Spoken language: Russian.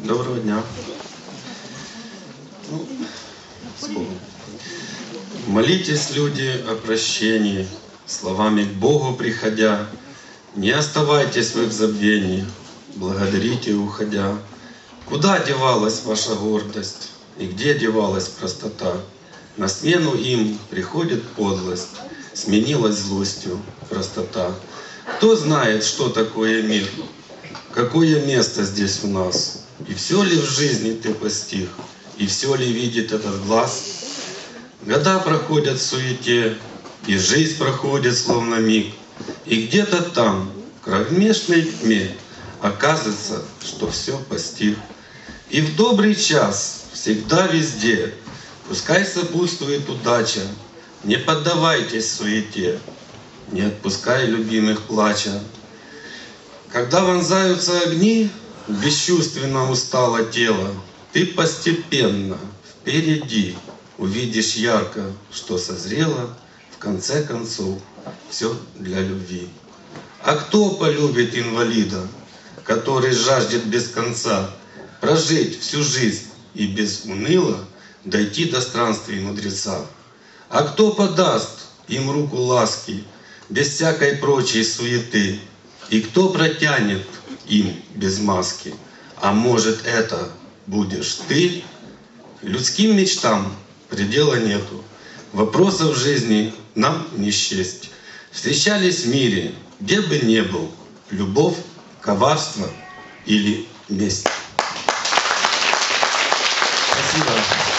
Доброго дня. Ну. Молитесь, люди, о прощении, словами к Богу приходя. Не оставайтесь в их забвении, благодарите, уходя. Куда девалась ваша гордость и где девалась простота? На смену им приходит подлость, сменилась злостью простота. Кто знает, что такое мир? Какое место здесь у нас? И все ли в жизни ты постиг? И все ли видит этот глаз? Года проходят в суете, и жизнь проходит словно миг. И где-то там, в кровмешной тьме, оказывается, что все постиг. И в добрый час, всегда везде, пускай сопутствует удача, не поддавайтесь суете, не отпускай любимых плача. Когда вонзаются огни, бесчувственно устало тело, ты постепенно впереди увидишь ярко, что созрело в конце концов все для любви. А кто полюбит инвалида, который жаждет без конца прожить всю жизнь и без уныла дойти до странствий мудреца? А кто подаст им руку ласки без всякой прочей суеты? И кто протянет им без маски? А может это будешь ты? Людским мечтам предела нету. Вопросов жизни нам не счесть. Встречались в мире, где бы ни был, любовь, коварство или месть. Спасибо.